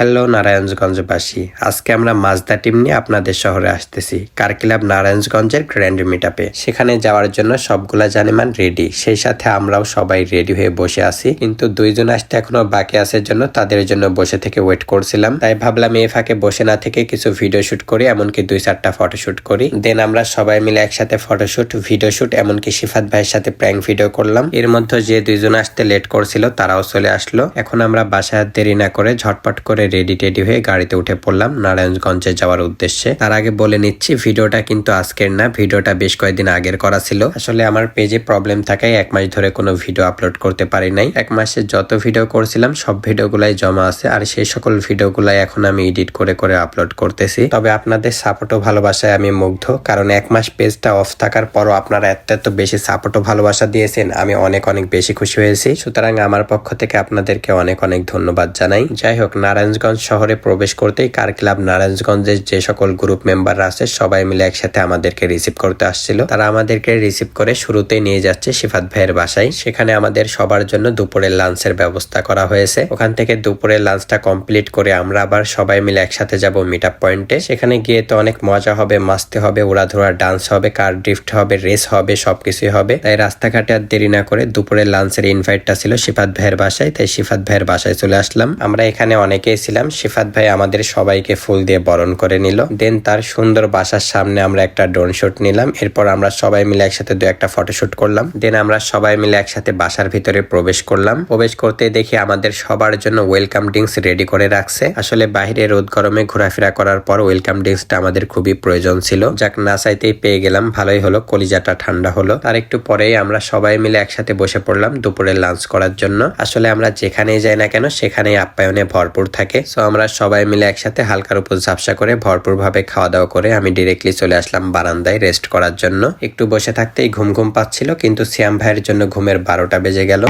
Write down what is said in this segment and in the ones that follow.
Hello নারায়ণগঞ্জবাসী আজকে আমরা Mazda team নিয়ে আপনাদের শহরে আসতেছি কার ক্লাব নারায়ণগঞ্জের গ্র্যান্ড মিটআপে সেখানে যাওয়ার জন্য সবগুলা জানেমান রেডি সেই সাথে আমরাও সবাই রেডি হয়ে বসে আছি। কিন্তু দুইজন আসতে এখনও বাকি আসার জন্য তাদের জন্য বসে থেকে ওয়েট করছিলাম। তাই ভাবলাম এই ফাঁকে বসে না থেকে কিছু ভিডিও শুট করি, এমনকি দুই চারটা ফটো ফটোশুট করি। দেন আমরা সবাই মিলে একসাথে ফটোশুট ভিডিও শুট এমনকি শিফাত ভাইয়ের সাথে প্র্যাঙ্ক ভিডিও করলাম। এর মধ্যে যে দুইজন আসতে লেট করছিল, তারাও চলে আসলো। এখন আমরা বাসায় দেরি না করে ঝটপট করে রেডি টেডি হয়ে গাড়িতে উঠে পড়লাম নারায়ণগঞ্জে যাওয়ার উদ্দেশ্যে। তার আগে বলে নিচ্ছি, ভিডিওটা কিন্তু আজকের না, ভিডিওটা বেশ কয়েকদিন আগের করা ছিল। আসলে আমার পেজে প্রবলেম থাকায় এক মাস ধরে কোনো ভিডিও আপলোড করতে পারি নাই। এক মাসে যত ভিডিও করছিলাম, সব ভিডিওগুলাই জমা আছে আর সেই সকল ভিডিওগুলাই এখন আমি এডিট করে করে আপলোড করতেছি। তবে আপনাদের সাপোর্ট ও ভালোবাসায় আমি মুগ্ধ, কারণ এক মাস পেজটা অফ থাকার পরও আপনারা এত এত বেশি সাপোর্ট ও ভালোবাসা দিয়েছেন, আমি অনেক অনেক বেশি খুশি হয়েছি। সুতরাং আমার পক্ষ থেকে আপনাদেরকে অনেক অনেক ধন্যবাদ জানাই। যাই হোক নারায়ণগঞ্জ শহরে প্রবেশ করতেই কার ক্লাব নারায়ণগঞ্জের যে সকল গ্রুপ মেম্বাররা আছে, সবাই মিলে একসাথে আমাদেরকে রিসিভ করতে আসছিল। তারা আমাদেরকে রিসিভ করে শুরুতেই নিয়ে যাচ্ছে শিফাত ভাইয়ের বাসায়। সেখানে আমাদের সবার জন্য দুপুরের লাঞ্চের ব্যবস্থা করা হয়েছে। ওখান থেকে দুপুরের লাঞ্চটা কমপ্লিট করে আমরা আবার সবাই মিলে একসাথে যাব মিট আপ পয়েন্টে। সেখানে গিয়ে তো অনেক মজা হবে, মাস্তি হবে, উড়াধুরা, ডান্স হবে, কার ড্রিফট হবে, রেস হবে, সবকিছুই হবে। তাই রাস্তাঘাটে আর দেরি না করে দুপুরের লাঞ্চের ইনভাইটটা ছিল শিফাত ভাইয়ের বাসায়। তাই শিফাত ভাইয়ের বাসায় চলে আসলাম। আমরা এখানে অনেকেই ছিলাম শিফাত ভাই আমাদের সবাইকে ফুল দিয়ে বরণ করে নিল। দেন তার সুন্দর বাসার সামনে আমরা একটা ড্রোন শুট নিলাম। এরপর আমরা সবাই মিলে একসাথে দু একটা ফটো শুট করলাম। দেন আমরা সবাই মিলে একসাথে বাসার ভিতরে প্রবেশ করলাম। প্রবেশ করতে দেখি আমাদের সবার জন্য ওয়েলকাম ড্রিঙ্কস রেডি করে রাখছে। আসলে বাইরে রোদ গরমে ঘোরাফেরা করার পর ওয়েলকাম ড্রিঙ্কসটা আমাদের খুবই প্রয়োজন ছিল। যাক, না চাইতেই পেয়ে গেলাম, ভালোই হলো, কলিজাটা ঠান্ডা হলো। তার একটু পরেই আমরা সবাই মিলে একসাথে বসে পড়লাম দুপুরে লাঞ্চ করার জন্য। আসলে আমরা যেখানেই যাই না কেন, সেখানেই আপ্যায়নে ভরপুর থাকে। সো আমরা সবাই মিলে একসাথে হালকার উপর ঝাপসা করে ভরপুর ভাবে খাওয়া দাওয়া করে আমি ডিরেক্টলি চলে আসলাম বারান্দায় রেস্ট করার জন্য। একটু বসে থাকতেই ঘুম ঘুম পাচ্ছিল, কিন্তু শ্যাম ভাইয়ের জন্য ঘুমের বারোটা বেজে গেল।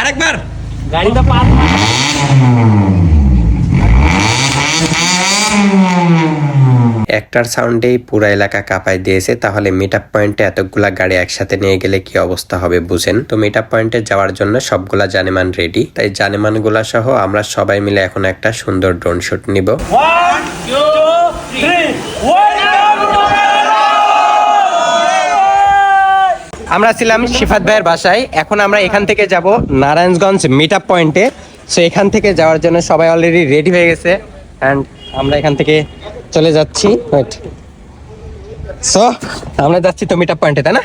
আরেকবার! গাড়িটা পার একটার সাউন্ডেই পুরো এলাকা কাঁপাই দিয়েছে। তাহলে মিট আপ পয়েন্টে এতগুলা গাড়ি একসাথে নিয়ে গেলে কি অবস্থা হবে বুঝেন? তো মিট আপ পয়েন্টে যাওয়ার জন্য সবগুলা জানেমান রেডি তাই জানেমানগুলা সহ আমরা সবাই মিলে এখন একটা সুন্দর ড্রোন শুট নিব। আমরা ছিলাম শিফাত ভাইয়ের বাসায়। এখন আমরা এখান থেকে যাব নারায়ণগঞ্জ মিট আপ পয়েন্টে সো এখান থেকে যাওয়ার জন্য সবাই অলরেডি রেডি হয়ে গেছে। অ্যান্ড আমরা এখান থেকে চলে যাচ্ছি আমরা যাচ্ছি তো মিটার পয়েন্টে তাই না?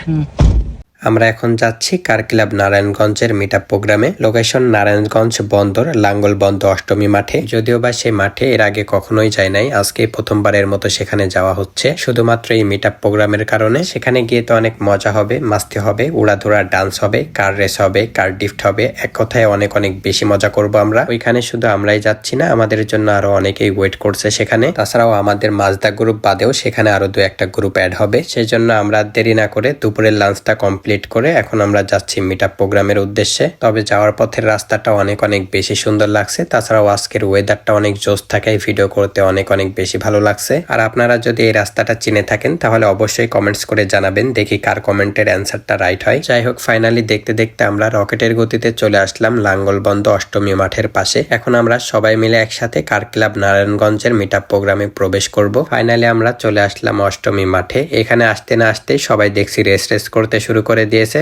আমরা এখন যাচ্ছি কার ক্লাব নারায়ণগঞ্জের মিট প্রোগ্রামে। লোকেশন নারায়ণগঞ্জ বন্দর, লাঙ্গল বন্ধ অষ্টমী মাঠে। যদিও বা সেই মাঠে এর আগে কখনোই যায় নাই, আজকে প্রথমবারের মতো সেখানে যাওয়া হচ্ছে। শুধুমাত্র এই মিট প্রোগ্রামের কারণে সেখানে গিয়ে তো অনেক মজা হবে, মাস্তি হবে, উড়াধুরা ডান্স হবে কার রেস হবে কার ডিফট হবে। এক কথায় অনেক অনেক বেশি মজা করব আমরা। ওইখানে শুধু আমরাই যাচ্ছি না, আমাদের জন্য আরও অনেকেই ওয়েট করছে সেখানে। তাছাড়াও আমাদের মাজদা গ্রুপ বাদেও সেখানে আরও দু একটা গ্রুপ অ্যাড হবে। সেই জন্য আমরা দেরি না করে দুপুরের লাঞ্চটা কমপ্লিট করে এখন আমরা যাচ্ছি মিট আপ প্রোগ্রামের উদ্দেশ্যে। তবে যাওয়ার পথের রাস্তাটা অনেক অনেক বেশি সুন্দর লাগছে। তাছাড়াও আজকের ওয়েদারটা অনেক জোস থাকায় ভিডিও করতে অনেক অনেক বেশি ভালো লাগছে। আর আপনারা যদি এই রাস্তাটা চিনে থাকেন, তাহলে অবশ্যই কমেন্টস করে জানাবেন, দেখি কার কমেন্টের অ্যান্সারটা রাইট হয়। যাই হোক ফাইনালি দেখতে দেখতে আমরা রকেটের গতিতে চলে আসলাম লাঙ্গলবন্ধ অষ্টমী মাঠের পাশে। এখন আমরা সবাই মিলে একসাথে কার ক্লাব নারায়ণগঞ্জের মিট আপ প্রোগ্রামে প্রবেশ করব। ফাইনালি আমরা চলে আসলাম অষ্টমী মাঠে। এখানে আসতে না আসতে সবাই দেখছি রেস রেস করতে শুরু করে দিয়েছে।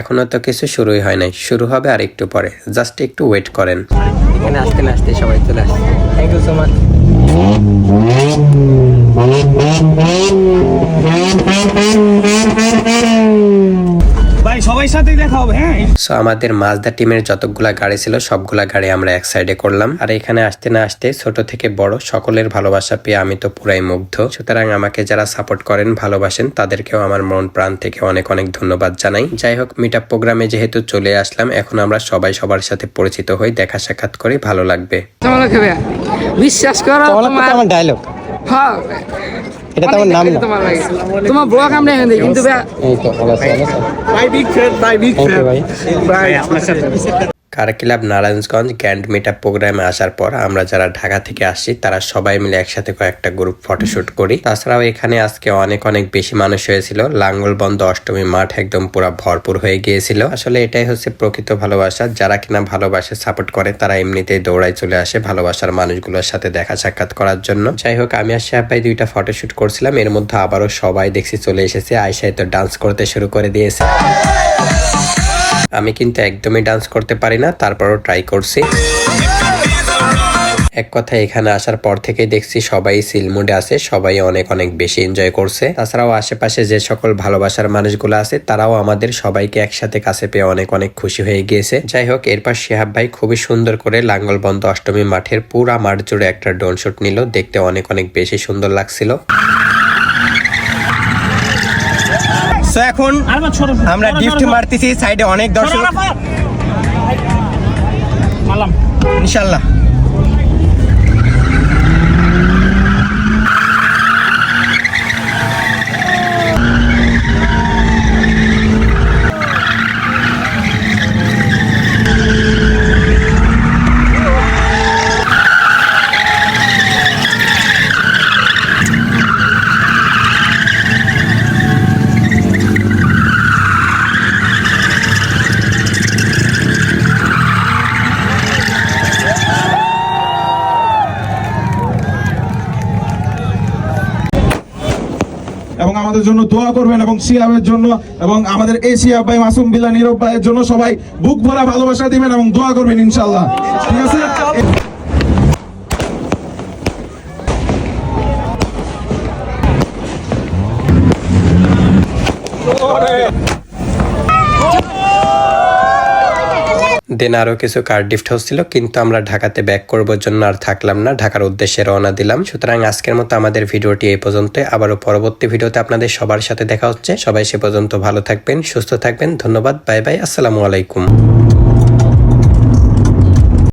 এখনও তো কিছু শুরুই হয় নাই। শুরু হবে আর একটু পরে। জাস্ট একটু ওয়েট করেন। এখানে আসতে আসতে সবাই চলে আসছে। থ্যাংক ইউ সো মাচ ভাই সবাই সাথেই দেখা হবে হ্যাঁ? সো আমাদের মাজদা টিমের যতগুলা গাড়ি ছিল সবগুলা গাড়ি আমরা এক সাইডে করলাম। আর এখানে আসতে না আসতে ছোট থেকে বড় সকলের ভালোবাসা পেয়ে আমি তো পুরাই মুগ্ধ। সুতরাং আমাকে যারা সাপোর্ট করেন ভালোবাসেন তাদেরকেও আমার মন প্রাণ থেকে অনেক অনেক ধন্যবাদ জানাই। যাই হোক মিট আপ প্রোগ্রামে যেহেতু চলে আসলাম এখন আমরা সবাই সবার সাথে পরিচিত হই দেখা সাক্ষাৎ করে ভালো লাগবে। বিশ্বাস করো তোমার ডায়লগ হ্যাঁ। এটা তো আমার নাম না। তোমার তোমার ব্লগ আমরা এখানে দেখি কিন্তু ভাই এই তো ভালো আছে ভাই বিগ ফ্যান ভাই বিগ ফ্যান ভাই। ভাই আপনার সাথে। Car club Narayanganj grand meet প্রোগ্রামে আসার পর আমরা যারা ঢাকা থেকে আসছি, তারা সবাই মিলে একসাথে কয়েকটা গ্রুপ ফটোশুট করি। তাছাড়াও এখানে আজকে অনেক অনেক বেশি মানুষ হয়েছিল। লাঙ্গলবন্ধ অষ্টমী মাঠ একদম পুরো ভরপুর হয়ে গিয়েছিল। আসলে এটাই হচ্ছে প্রকৃত ভালোবাসা। যারা কিনা ভালোবাসে সাপোর্ট করে, তারা এমনিতেই দৌড়ায় চলে আসে ভালোবাসার মানুষগুলোর সাথে দেখা সাক্ষাৎ করার জন্য। যাই হোক, আমি আর সাহেব ভাই দুইটা ফটোশুট করছিলাম। এর মধ্যে আবারও সবাই দেখছি চলে এসেছে। আয়সায় তো ডান্স করতে শুরু করে দিয়েছে। আমি কিন্তু একদমই ডান্স করতে পারি না, তারপরও ট্রাই করছি। এক কথা এখানে আসার পর থেকেই দেখছি সবাই সিলমুডে আছে, সবাই অনেক অনেক বেশি এনজয় করছে। তাছাড়াও আশেপাশে যে সকল ভালোবাসার মানুষগুলো আছে, তারাও আমাদের সবাইকে একসাথে কাছে পেয়ে অনেক অনেক খুশি হয়ে গিয়েছে। যাই হোক, এরপর শিহাব ভাই খুবই সুন্দর করে লাঙ্গলবন্ধ অষ্টমী মাঠের পুরা মাঠ জুড়ে একটা ড্রোন শুট নিল, দেখতে অনেক অনেক বেশি সুন্দর লাগছিল। তো এখন আমরা গিফট মারতেছি সাইডে অনেক দর্শক। ইনশাল্লাহ এবং আমাদের জন্য দোয়া করবেন এবং সিয়াবের জন্য এবং আমাদের এই সিয়াব ভাই মাসুম বিল্লা, নীরব ভাইয়ের জন্য সবাই বুক ভরা ভালোবাসা দিবেন এবং দোয়া করবেন ইনশাল্লাহ ঠিক আছে? দেন আরও কিছু কার ডিফ্ট হচ্ছিল কিন্তু আমরা ঢাকাতে ব্যাক করবার জন্য আর থাকলাম না, ঢাকার উদ্দেশ্যে রওনা দিলাম। সুতরাং আজকের মতো আমাদের ভিডিওটি এই পর্যন্ত আবারও পরবর্তী ভিডিওতে আপনাদের সবার সাথে দেখা হচ্ছে। সবাই সে পর্যন্ত ভালো থাকবেন, সুস্থ থাকবেন। ধন্যবাদ, বাই বাই, আসসালামু আলাইকুম।